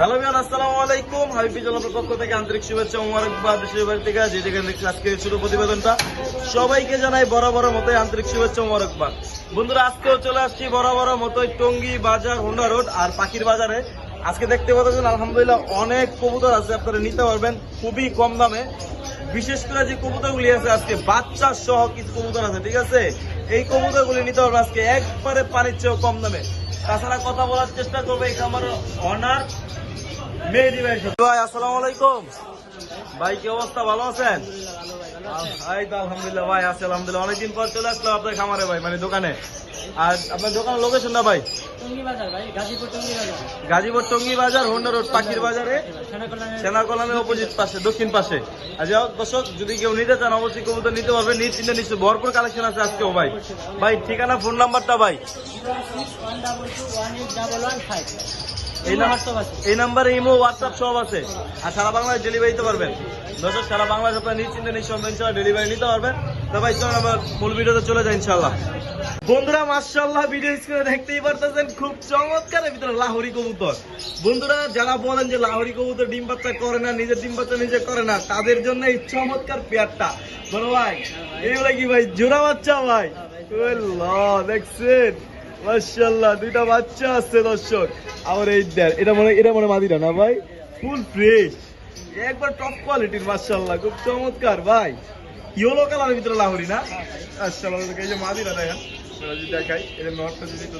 Hello বিয়ান আসসালামু আলাইকুম। হাবিবি জনতার পক্ষ থেকে আন্তরিক শুভেচ্ছা, মোবারকবাদ। দেশের বাড়ি থেকে যে যেখানে আজকে ছোট প্রতিবেদনটা, সবাইকে জানাই বড় বড় মতোই আন্তরিক শুভেচ্ছা, মোবারকবাদ। বন্ধুরা, আজকেও চলে আসছি বড় বড় মতোই টঙ্গী বাজার, হোন্ডা রোড আর পাখির বাজারে। আজকে দেখতে পাচ্ছেন, আলহামদুলিল্লাহ অনেক কবুতর আছে, আপনারা নিতে পারবেন খুবই কম দামে। বিশেষ করে যে কবুতরগুলি আছে আজকে বাচ্চা সহ কিছু কবুতর আছে, ঠিক আছে? এই কবুতরগুলি নিতে পারবেন আজকে একবারে পানির চেয়েও কম দামে। তাছাড়া কথা বলার চেষ্টা করব এই আমার অনার মেহেদি ভাই ভাই আসসালামু আলাইকুম। ভাই কি অবস্থা? ভালো আছেন? এই তো আলহামদুলিল্লাহ ভাই আছে আলহামদুলিল্লাহ। অনেকদিন পর চলে আসলাম আপনার খামারে ভাই মানে দোকানে। আর আপনার দোকানের লোকেশন না ভাই? টঙ্গী বাজার ভাই গাজীপুর টঙ্গী বাজার গাজীপুর টঙ্গী বাজার হোন্ডা রোড পাখির বাজারে। সেনা কলামের অপোজিট পাশে দক্ষিণ পাশে। আর যাই হোক দর্শক যদি কেউ নিতে চান অবশ্যই কবুতর নিতে পারবে। নিজ চিন্তা নিশ্চয় ভরপুর কালেকশন আছে আজকেও ভাই। ভাই ঠিকানা ফোন নাম্বারটা ভাই? One double two one eight double one five এই নাম্বার এই নাম্বারে ইমো হোয়াটসঅ্যাপ সব আছে। আর সারা বাংলাদেশ ডেলিভারি দিতে পারবেন। দর্শক সারা বাংলাদেশ আপনার নিশ্চিন্তে নিঃসন্দেহ ইনশাল্লাহ ডেলিভারি নিতে পারবেন। তো ভাই চলুন আমরা মূল ভিডিওতে চলে যাই ইনশাল্লাহ বন্ধুরা মাশাআল্লাহ ভিডিও স্ক্রিনে দেখতেই পারতেছেন খুব চমৎকার ভিতরে লাহোরি কবুতর। বন্ধুরা যারা বলেন যে লাহোরি কবুতর ডিম বাচ্চা করে না নিজের ডিম বাচ্চা নিজে করে না তাদের জন্য এই চমৎকার পেয়ারটা। বলো ভাই এইগুলা কি ভাই? জোড়া বাচ্চা ভাই। দেখছেন? মাশাআল্লাহ, দুইটা বাচ্চা আছে দর্শক। আমার এই দেখ, এটা মনে এটা মনে মাদিরা না ভাই? ফুল ফ্রেশ একবার টপ কোয়ালিটির মাশাআল্লাহ, খুব চমৎকার, ভাই। ইয়েলো কালারের ভিতরে লাহোরি না? মাশাআল্লাহ, এই যে মাদিরা দেখেন যদি দেখাই এটা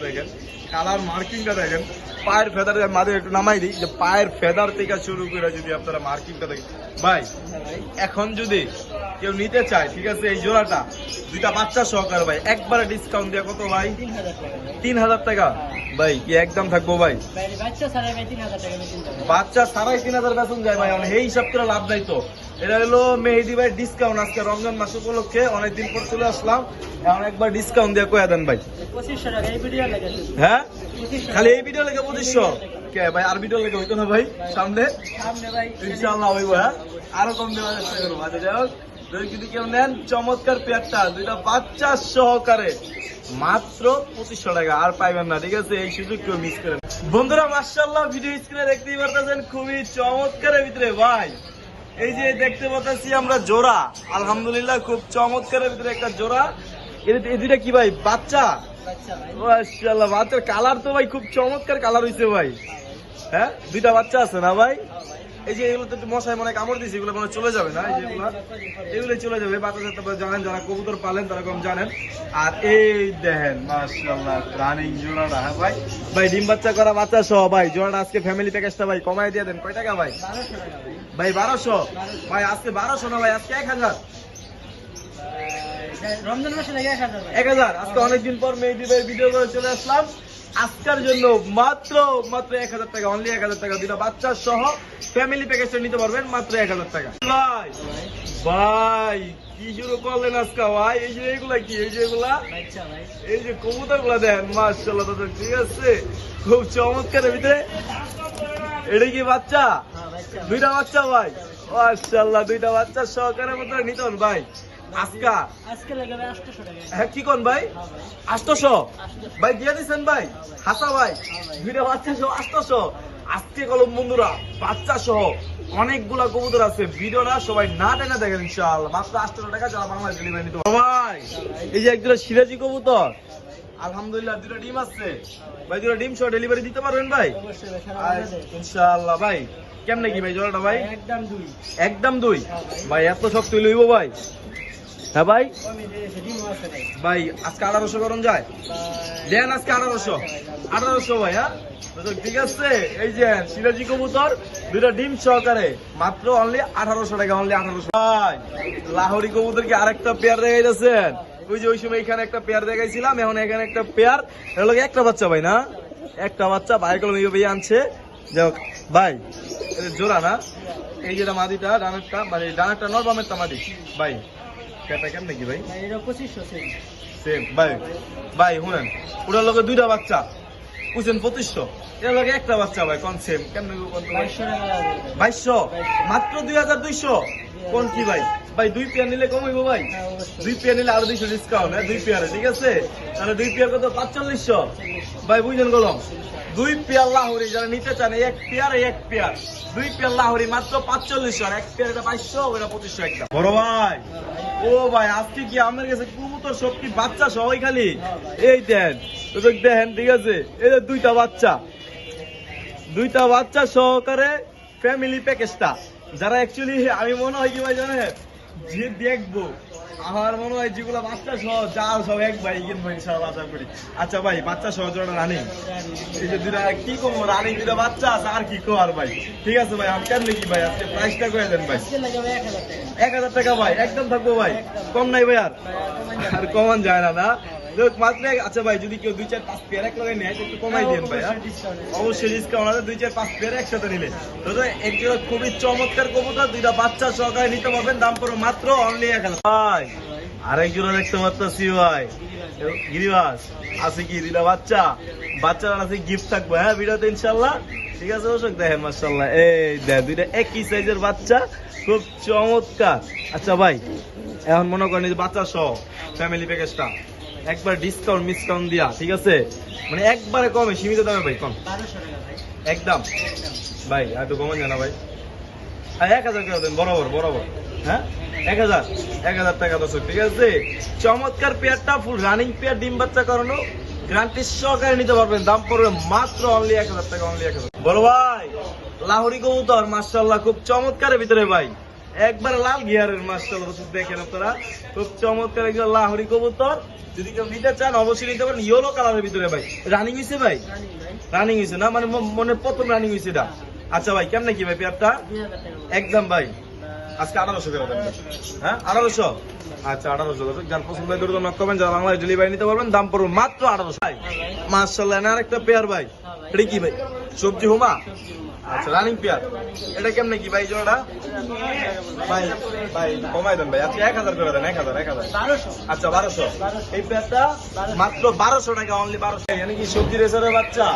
দেখেন কালার মার্কিংটা দেখেন, পায়ের ফেদার মাদের একটু নামাই দিই, যে পায়ের ফেদার থেকে শুরু করে যদি আপনারা মার্কিংটা দেখেন ভাই এখন যদি কেউ নিতে চায় ঠিক আছে এই জোড়াটা দুইটা বাচ্চা সহকারে ভাই একবারে ডিসকাউন্ট দেওয়া কত ভাই? তিন হাজার টাকা। ভাই। কি একদম থাকব ভাই? বাচ্চা সারাই তিন হাজার বেতন যায় ভাই মানে এই হিসাব করে লাভ নাই তো। এটা হলো মেহেদি ভাই ডিসকাউন্ট আজকে রমজান মাস উপলক্ষে অনেকদিন পর চলে আসলাম। এখন একবার ডিসকাউন্ট দিয়ে কয়ে দেন ভাই। হ্যাঁ? খালি এই ভিডিও লেগে পঁচিশশো? কে? ভাই আর ভিডিও লেগে হইতো না ভাই সামনে? ইনশাআল্লাহ হইব হ্যাঁ? আরও কম দেওয়ার চেষ্টা করব আচ্ছা যাই হোক যদি যদি কেউ নেন চমৎকার পেয়ারটা দুইটা বাচ্চা সহকারে মাত্র পঁচিশশো টাকা আর পাইবেন না ঠিক আছে? এই সুযোগ কেউ মিস করেন বন্ধুরা মার্শাল্লাহ ভিডিও স্ক্রিনে দেখতেই পারতেছেন খুবই চমৎকারের ভিতরে ভাই। এই যে দেখতে পাচ্ছি আমরা জোড়া আলহামদুলিল্লাহ খুব চমৎকারের ভিতরে একটা জোড়া। এই দুইটা কি ভাই বাচ্চা? মাশাআল্লাহ বাচ্চার কালার তো ভাই খুব চমৎকার কালার হয়েছে ভাই। হ্যাঁ? দুইটা বাচ্চা আছে না ভাই? এই যে এগুলো তো মশাই মনে কামড় দিছে এগুলো মনে চলে যাবে না? এই যেগুলো এগুলো? চলে যাবে। বাচ্চা তারপর জানেন যারা কবুতর পালেন তারা কম জানেন। আর এই দেখেন মাশাআল্লাহ রানিং জোড়াটা হ্যাঁ ভাই? ভাই ডিম বাচ্চা করা বাচ্চা সহ ভাই জোড়াটা আজকে ফ্যামিলি প্যাকেজটা ভাই কমাই দিয়ে দেন। কয় টাকা ভাই? ভাই বারোশো। ভাই আজকে বারোশো না ভাই আজকে এক হাজার। এক হাজার আজকে অনেকদিন পর মেহেদি ভাই ভিডিও করে চলে আসলাম। আজকের জন্য মাত্র মাত্র এক হাজার টাকা অনলি এক হাজার টাকা দুটা বাচ্চা সহ ফ্যামিলি প্যাকেজটা নিতে পারবেন মাত্র এক হাজার টাকা। ভাই ভাই কি শুরু করলেন আজকে? ভাই এই যে এগুলা কি? এই যে এগুলা? এই যে কবুতরগুলা দেন মার্শাল্লাহ দাদা ঠিক আছে। খুব চমৎকার ভিতরে। এটা কি বাচ্চা? হ্যাঁ। দুইটা বাচ্চা ভাই। মার্শাল্লাহ দুইটা বাচ্চা সহকারে মতো নিতে হবে ভাই। আজকা? আজকে লাগে ভাই আটশোশো টাকা। হ্যাঁ কি কোন ভাই? হ্যাঁ ভাই। দিয়ে হাসা ভাই। বাচ্চা সহ আষ্টশো আজকে কলম বন্ধুরা বাচ্চা সহ অনেকগুলা কবুতর আছে। ভিডিওটা সবাই না টেনে দেখেন ইনশাআল্লাহ। মাত্র আটশো টাকা যারা বাংলাদেশ ডেলিভারি নিতে ভাই এই যে একজোড়া সিরাজি কবুতর। আলহামদুলিল্লাহ দুটো ডিম আছে। ভাই দুটো ডিম সহ ডেলিভারি দিতে পারবেন ভাই? অবশ্যই ভাই ইনশাআল্লাহ কেমনে কি ভাই জোড়াটা ভাই? একদম দুই। একদম দুই? ভাই। এত শক্ত লইব ভাই? হ্যাঁ ভাই? ভাই, আজকে আঠারোশো করুন যায়? দেন আজকে আঠারোশো। আঠারোশো ভাই হ্যাঁ? ঠিক আছে? এই যে সিরাজি কবুতর, দুইটা ডিম সহকারে, মাত্র অনলি আঠারোশো টাকা অনলি আঠারোশো। ভাই, লাহোরি কবুতর আরেকটা পেয়ার দেখাই যাচ্ছেন ওই যে ওই সময় এখানে একটা পেয়ার দেখাইছিলাম, এখন এখানে একটা পেয়ার এটা একটা বাচ্চা ভাই, না? একটা বাচ্চা ভাই, কলম ভাই আনছে। যাক ভাই জোড়া না? এই যেটা মাদিটা, ডানেরটা মানে ডানেরটা নর বামেরটা মাদি। ভাই কেমন নাকি ভাই ভাই, এটা পঁচিশশো সেম সেম ভাই ভাই শুনেন ওটার লগে দুইটা বাচ্চা বুঝছেন পঁচিশশো এর লগে একটা বাচ্চা ভাই কোন সেম কেমন বাইশশো মাত্র দুই হাজার দুইশো কোন কি ভাই ভাই দুই পেয়ার নিলে কম হইব ভাই দুই পেয়ার নিলে আরও দুইশো ডিসকাউন্ট হ্যাঁ দুই পেয়ারে ঠিক আছে তাহলে দুই পেয়ার কত পাঁচচল্লিশশো ভাই বুঝলেন গলম দুই পেয়ার লাহরি যারা নিতে চান এক পেয়ার এক পেয়ার দুই পেয়ার লাহরি মাত্র পাঁচচল্লিশশো আর এক পেয়ার এটা বাইশশো ওটা পঁচিশশো একটা বড় ভাই ও ভাই, আজকে কি আমার কাছে কবুতর সব কি বাচ্চা সবাই খালি? এই দেন তো দেখ দেখেন ঠিক আছে? এই যে দুইটা বাচ্চা। দুইটা বাচ্চা সহকারে ফ্যামিলি প্যাকেজটা যারা অ্যাকচুয়ালি আমি মনে হয় কি ভাই জানেন যে দেখব আমার মনে হয় যেগুলো বাচ্চা সহ যা সব এক ভাই কিনবো ইনশাআল্লাহ আশা করি। আচ্ছা ভাই বাচ্চা সহ জোড়া রানিং এই যে দুটা কি কম রানিং দুটা বাচ্চা আছে আর কি কো আর ভাই? ঠিক আছে ভাই আমি কেন কি ভাই? আজকে প্রাইসটা করে দেন ভাই। এক হাজার টাকা ভাই একদম থাকব ভাই। কম নাই ভাই আর। আর কমান যায় না না? লোক মাত্র আচ্ছা ভাই যদি কেউ দুই চার পাঁচ পেয়ার এক লগে নেয় একটু কমাই দিন ভাই হ্যাঁ? অবশ্যই ডিসকাউন্ট আছে দুই চার পাঁচ পেয়ার একসাথে নিলে। তো তো একজন খুবই চমৎকার কবুতর দুইটা বাচ্চা সহকারে নিতে পারবেন দাম পড়ো মাত্র অনলি এক হাজার। ভাই আরেক জোড়া দেখতে পাচ্ছি ভাই। গিরিবাস আছে কি দুইটা বাচ্চা? বাচ্চারা আছে গিফট থাকবে হ্যাঁ ভিডিওতে ইনশাল্লাহ? ঠিক আছে দর্শক দেখেন মার্শাল্লাহ এই দেখ দুইটা একই সাইজের বাচ্চা খুব চমৎকার। আচ্ছা ভাই এখন মনে করেন বাচ্চা সহ ফ্যামিলি প্যাকেজটা একবার ডিসকাউন্ট মিসকাউন্ট দিয়া ঠিক আছে? মানে একবারে কমে সীমিত দামে ভাই কম। একদম। ভাই আর তো কমান জানা ভাই। আর এক হাজার টাকা দেন বরাবর বরাবর। হ্যাঁ? এক হাজার এক হাজার টাকা দর্শক ঠিক আছে? চমৎকার পেয়ারটা ফুল রানিং পেয়ার ডিম বাচ্চা করানো। গ্রান্টি সহকারে নিতে পারবেন। দাম পড়বে মাত্র অনলি এক হাজার টাকা অনলি এক হাজার। বড় ভাই লাহোরি কবুতর মার্শাল্লাহ খুব চমৎকারের ভিতরে ভাই। একবার লাল গিয়ারের মার্শাল্লাহ দর্শক দেখেন আপনারা। খুব চমৎকার একজন লাহোরি কবুতর। যদি কেউ নিতে চান অবশ্যই নিতে পারেন। ইয়েলো কালারের ভিতরে ভাই। রানিং হয়েছে ভাই? রানিং ভাই। হয়েছে না? মানে মনে প্রথম রানিং হয়েছে এটা। আচ্ছা ভাই কেমনে কি ভাই পেয়ারটা? ভাই। একদম ভাই। আজকে আঠারোশো করে দেন হ্যাঁ? আঠারোশো? আচ্ছা আঠারোশো। যার পছন্দ হয় নক করবেন। যারা বাংলায় ডেলিভারি নিতে পারবেন দাম পড়বে মাত্র আঠারোশো। ভাই হ্যাঁ ভাই। মার্শাল্লাহ না আরেকটা পেয়ার ভাই। হ্যাঁ ভাই। এটা কি ভাই? সবজি হুমা। আচ্ছা রানিং পেয়ার এটা কেমনে কি ভাই জোড়াটা? ভাই ভাই কমাই দেন ভাই। আচ্ছা এক হাজার করে দেন এক হাজার এক হাজার। আচ্ছা বারোশো। এই পেয়ারটা মাত্র বারোশো টাকা অনলি বারোশো। মানে কি সবজি রেসারের বাচ্চা?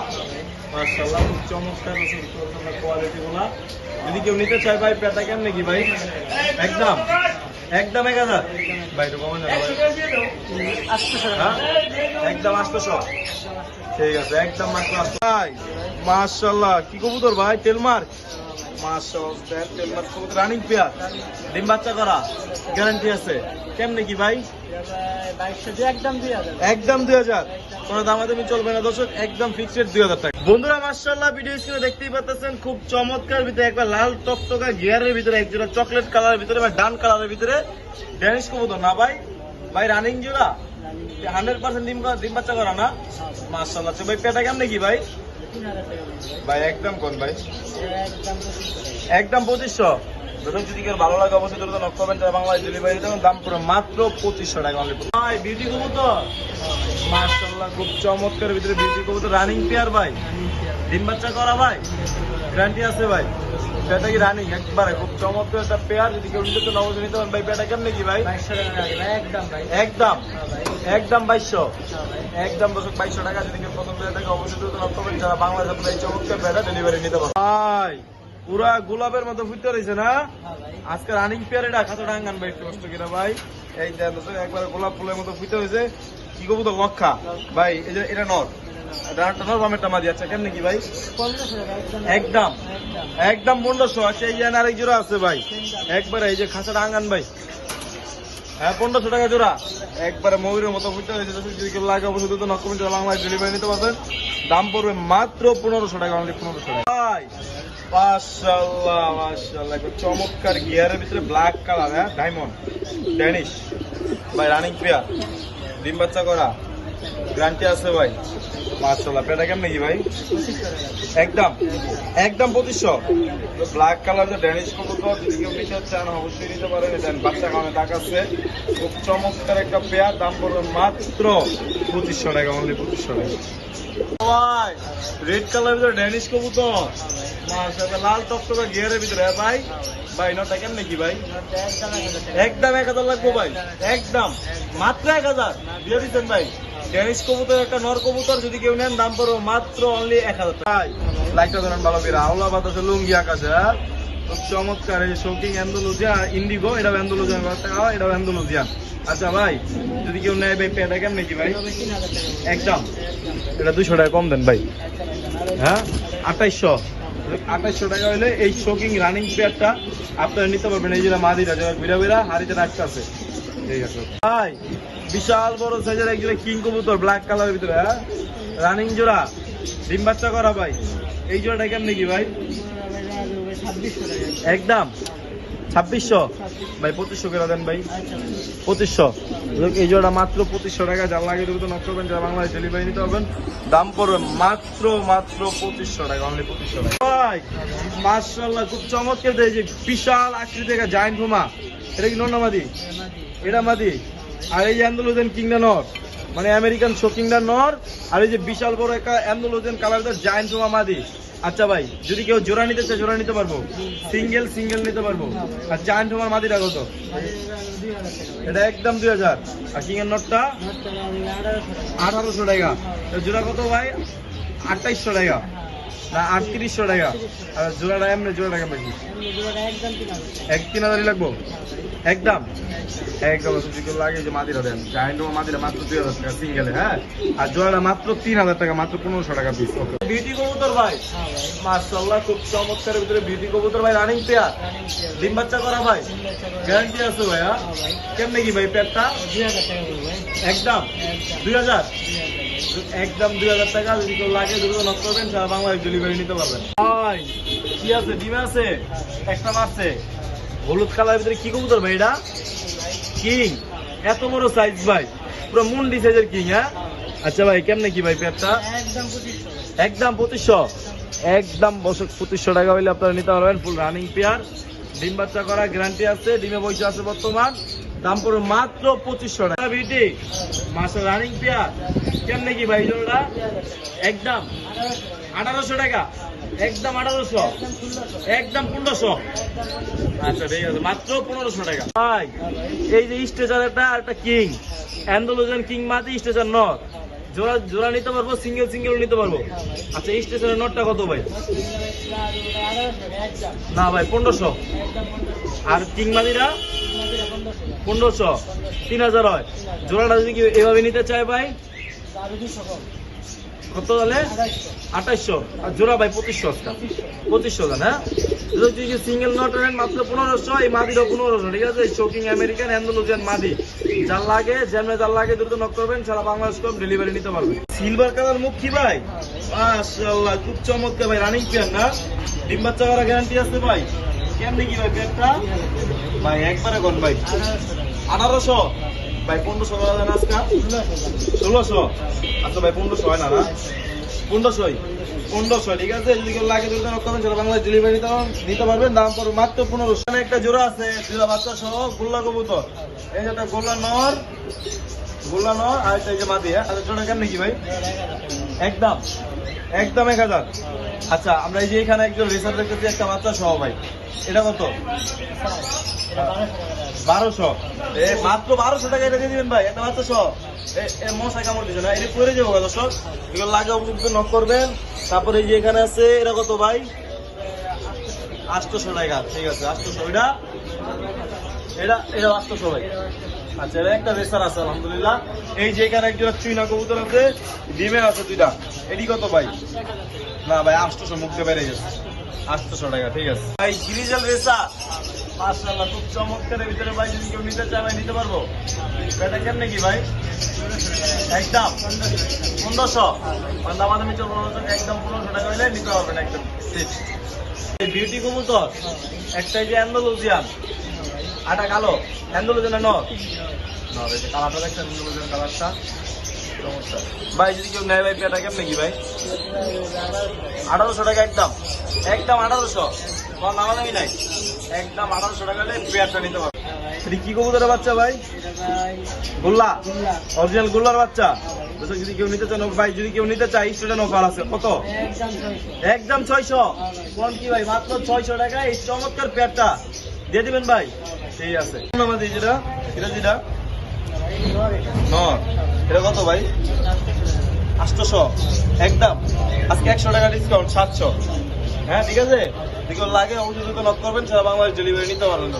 মার্শাল্লাহ খুব চমৎকার কোয়ালিটি গুলা। যদি কেউ নিতে চায় ভাই পেয়ারটা কেমনে কি ভাই? একদম। একদম এক হাজার। ভাই তো কমে যাবে ভাই। আটশোশো টাকা হ্যাঁ মাত্র ভাই রানিং ডিম বাচ্চা গ্যারান্টি আছে। কি ভাই? একদম দামাদামি চলবে না একদম ফিক্সড বন্ধুরা মার্শাল্লাহ ভিডিও স্ক্রিনে দেখতেই পাচ্ছেন খুব চমৎকার ভিতরে একবার লাল টকটকা গিয়ারের ভিতরে, এক জোড়া চকলেট কালারের ভিতরে ডান কালারের ভিতরে ড্যানিশ কবুতর, না ভাই? ভাই রানিং জোড়া? হান্ড্রেড পার্সেন্ট ডিম ডিম বাচ্চা করা না? মার্শাল্লাহ ভাই পেটা কেমনে কি ভাই? ভাই একদম কোন ভাই? একদম পঁচিশশো। ধরুন যদি কেউ ভালো লাগে অবশ্যই ধরুন নক করবেন। যারা বাংলাদেশ ডেলিভারি দেবেন দাম পুরো মাত্র পঁচিশশো টাকা। ভাই বিউটি কবুতর? মার্শাল্লাহ খুব চমৎকার ভিতরে বিউটি কবুতর। রানিং পেয়ার ভাই। ডিম বাচ্চা করা ভাই? গ্যারান্টি আছে ভাই। পেয়ারটা কি রানিং? একবারে খুব চমৎকার একটা পেয়ার যদি কেউ নিতে অবশ্যই নিতে পারেন ভাই পেয়ারটা কেমনে কি ভাই? টাকা একদম একদম। হ্যাঁ একদম বাইশশো। হ্যাঁ একদম বছর বাইশশো টাকা যদি কেউ হয়ে থাকে অবশ্যই নক করবেন। যারা বাংলাদেশে আপনার এই চমৎকার পেয়ারটা ডেলিভারি নিতে পারেন ভাই পুরা গোলাপের মতো ফুটতে রয়েছে না? হ্যাঁ আজকে রানিং পেয়ার এটা খাতো ডাঙ্গান ভাই একটু কষ্ট কিনা ভাই। এই দর্শক একবার গোলাপ ফুলের মতো ফুটে হয়েছে কি করব তো লক্ষা ভাই এটা নর। ভাই? একদম একদম আরেক জোড়া আছে ভাই। এই যে হ্যাঁ পনেরোশো টাকা জোড়া। ময়ূরের দাম পড়বে মাত্র পনেরোশো টাকা পনেরোশো টাকা। ভাই চমৎকার গিয়ারের ভিতরে ব্ল্যাক কালার হ্যাঁ ডায়মন্ড ড্যানিশ ভাই রানিং পেয়ার ডিম বাচ্চা করা। গ্যারান্টি আছে ভাই। মাশাআল্লাহ। পেটা কেমন নাকি ভাই? একদম। একদম পঁচিশশো। ব্ল্যাক কালার যে ড্যানিশ কবুতর, যদি কেউ নিতে চান, অবশ্যই নিতে পারেন। দেন বাচ্চা খাওয়ানো টাকা আছে। খুব চমৎকার একটা পেয়ার। দাম পড়বে মাত্র পঁচিশশো টাকা অনলি পঁচিশশো টাকা। রেড কালার ভিতরে ড্যানিশ কবুতর। মাশাআল্লাহ, লাল টকটকা গিয়ারের ভিতরে। ভাই ভাই, নটা কেমন নাকি ভাই? একদম এক হাজার লাগবো ভাই। একদম। মাত্র এক হাজার। দিয়ে দিচ্ছেন ভাই। ড্যানিশ কবুতর একটা নর কবুতর, যদি কেউ নেন, দাম পড়ব মাত্র অনলি এক হাজার টাকা। লাইটটা ধরেন ভালো করে। আওলা বাতাসে লুঙ্গি আকাশে হ্যাঁ? চমৎকার এই শৌকিং অ্যান্ডোলজিয়া, ইন্ডিগো, এটা অ্যান্ডোলজিয়ান টাকা হয়, এটা অ্যান্ডোলজিয়ান আচ্ছা ভাই, যদি কেউ নেয়, ভাই পেটা কেমন নাকি ভাই। একদম। এটা দুশো টাকা কম দেন, ভাই। হ্যাঁ? আঠাইশশো। আঠাইশশো টাকা হলে এই শোকিং রানিং পেয়ারটা আপনারা নিতে পারবেন। এই যেটা মাদিরা যারা বিরা বিরা হাড়িতে রাখতেছে। ঠিক আছে বিশাল বড় সাইজের এক জোড়া কিং কবুতর ব্ল্যাক কালারের ভিতরে হ্যাঁ? রানিং জোড়া, ডিম বাচ্চা করা ভাই। এই জোড়াটা কেমন কি ভাই? একদম। ছাব্বিশশো। ভাই, পঁচিশশো করে দেন ভাই। পঁচিশশো। এই জোড়া মাত্র পঁচিশশো টাকা। যার লাগে দ্রুত নক করবেন, যারা বাংলাদেশ ডেলিভারি নিতে পারবেন, দাম পড়বে মাত্র মাত্র পঁচিশশো টাকা অনলি পঁচিশশো টাকা। ভাই মার্শাল্লাহ খুব চমৎকার দেয় যে বিশাল আকৃতি জায়েন্ট ভুমা এটা কি নর্নামাদি এটা মাদি। আর এই যে অ্যান্ডোলোজেন কিংডা নর মানে আমেরিকান শোকিংডা নর, আর এই যে বিশাল বড় একটা অ্যান্ডোলোজেন কালার জায়েন্ট ভুমা মাদি। আচ্ছা ভাই, যদি কেউ জোড়া নিতে চায়, জোড়া নিতে পারব। সিঙ্গেল সিঙ্গেল নিতে পারব। আর জায়েন্ট ভুমার মাদিটা কত? এটা একদম দুই হাজার। আর কিংয়ের নটটা আঠারোশো টাকা। জোড়া কত ভাই? আঠাইশশো টাকা। না আটত্রিশশো টাকা। আর জোড়াটা এমনি হাজার টাকা এক তিন হাজারই লাগবো? একদম। একদম লাগে যে মাদিরা দেন। জায়েন্ট মাদিরা মাত্র দুই হাজার টাকা সিঙ্গেলে হ্যাঁ? আর জোড়াটা মাত্র তিন হাজার টাকা মাত্র পনেরোশো টাকা পিস বিউটি কবুতর ভাই। হ্যাঁ ভাই মার্শাল্লাহ খুব চমৎকার ভিতরে বিউটি কবুতর ভাই রানিং পেয়ার ডিম বাচ্চা করা ভাই। গ্যারান্টি আছে ভাই হ্যাঁ? ভাই কেমনে কি ভাই পেয়ারটা দুই হাজার টাকা একদম একদম। দুই হাজার? একদম দুই হাজার টাকা যদি কেউ লাগে দ্রুত নক করবেন সারা বাংলাদেশ ডেলিভারি নিতে পারবেন। ভাই কি আছে? ডিম আছে? একটা মারছে। হলুদ কালার ভিতরে কি কবুতর ভাই এটা? কিং। এত বড় সাইজ ভাই। পুরো মুন্ডি সাইজের কিং হ্যাঁ? আচ্ছা ভাই কেমনে কি ভাই পেয়ারটা একদম পঁচিশশো। একদম বছর পঁচিশশো টাকা হইলে আপনারা নিতে পারবেন ফুল রানিং পেয়ার ডিম বাচ্চা করা গ্যারান্টি আছে ডিমে বসে আছে বর্তমান। দাম মাত্র পঁচিশশো টাকা। বিটি মাসে রানিং পেয়ার কেমনে কি ভাই জোড়া একদম আঠারোশো টাকা একদম আঠারোশো একদম পনেরোশো। আচ্ছা ঠিক আছে মাত্র পনেরোশো টাকা। ভাই এই যে স্টেচার একটা আর একটা কিং অ্যান্ডোলোজেন কিং স্টেচার নট জোড়া জোড়া নিতে পারব সিঙ্গেল সিঙ্গেল নিতে পারব। আচ্ছা এই স্টেশনের নটটা কত ভাই? না ভাই পনেরোশো। আর কিং মাদিরা পনেরোশো, তিন হাজার হয়। জোড়াটা যদি কেউ এভাবে নিতে চায় ভাই, কত তাহলে? আঠাইশশো। আর জোড়া ভাই পঁচিশশো আজকাল। পঁচিশশো দেন হ্যাঁ? যদি সিঙ্গেল নট নেন মাত্র পনেরোশো, এই মাদিরও পনেরোশো, ঠিক আছে? শোকিং আমেরিকান অ্যান্ডোলোজিয়ান মাদি। যার লাগে, যেমন যার লাগে, দ্রুত নক করবেন, সারা বাংলাদেশ কম ডেলিভারি নিতে পারবেন সিলভার কালার মুখ কি ভাই? মাশাআল্লাহ, খুব চমৎকার ভাই রানিং পেয়ার না? ডিম বাচ্চা করার গ্যারান্টি আছে ভাই। কেমনি কি ভাই পেয়ারটা ভাই, একবারে কোন ভাই। আঠারোশো। ভাই, পনেরোশো করা যায় না আজকাল ষোলোশো। আচ্ছা ভাই, পনেরোশো হয় না না? পনেরোশোই। পনেরোশো ঠিক আছে? যদি কেউ লাগে যদি করবেন সেটা বাংলাদেশ ডেলিভারি পারবেন দাম পড়বে মাত্র পনেরোশো। একটা জোড়া আছে দুটা বাচ্চা সহ, গোল্লা কবুতর। এই যে একটা গোল্লা নর। গোল্লা নর, আর এই যে মাদি হ্যাঁ? আচ্ছা জোড়া কেমন কি ভাই? একদম। একদম এক হাজার। আচ্ছা আমরা এই যে এখানে একজন রেসার দেখতেছি একটা বাচ্চা সহ ভাই। এটা কত? বারোশো। এ, মাত্র বারোশো টাকা এটা দিয়ে দিবেন ভাই, একটা বাচ্চা সহ। এ কামড় না পরে যাব এগুলো লাগে করবেন। তারপরে এই যে এখানে আছে, এটা কত ভাই? আটশোশো টাকা, ঠিক আছে আটশোশো এটা এটা এটা আটশোশো ভাই। আচ্ছা একটা রেসার আছে, আলহামদুলিল্লাহ। এই যে এখানে একজন চুইনা কবুতর আছে ডিমে আছে দুইটা। এটি কত ভাই? না ভাই, আটশোশো, মুখে বেড়ে গেছে। আটশোশো টাকা, ঠিক আছে। ভাই গ্রিজেল মাশাআল্লাহ, খুব ভিতরে যদি কেউ নিতে ভাই, নিতে পারব। ভাই? একদম। একদম একদম। বিউটি কবুতর একটা যে অ্যান্ডোলজিয়ান আটা কালো। অ্যান্ডোলজিয়ান ন কালারটা দেখছেন অ্যান্ডোলজিয়ান কালারটা? ভাই, যদি কেউ নেয় ভাই পেটা কেমনে কি ভাই? আঠারোশো টাকা একদম। একদম আঠারোশো। কোনো দামাদামি নাই। একদম আঠারোশো টাকা হলে পেয়ারটা নিতে পারবে এটি কি কবুতরের বাচ্চা ভাই? গোল্লা। অরিজিনাল গোল্লার বাচ্চা। যদি কেউ নিতে চান ভাই, যদি কেউ নিতে চায় স্টুডেন্ট অফার আছে। কত? একদম ছয়শো। কোন কি ভাই? মাত্র ছয়শো টাকা এই চমৎকার পেয়ারটা দিয়ে দিবেন ভাই। ঠিক আছে। আমাদের যেটা এটা যেটা? এটা কত ভাই? আটশোশো। একদম। আজকে একশো টাকা ডিসকাউন্ট সাতশো। হ্যাঁ ঠিক আছে? দেখুন লাগে, অবশ্যই নক করবেন, সারা বাংলাদেশ ডেলিভারি নিতে পারবেন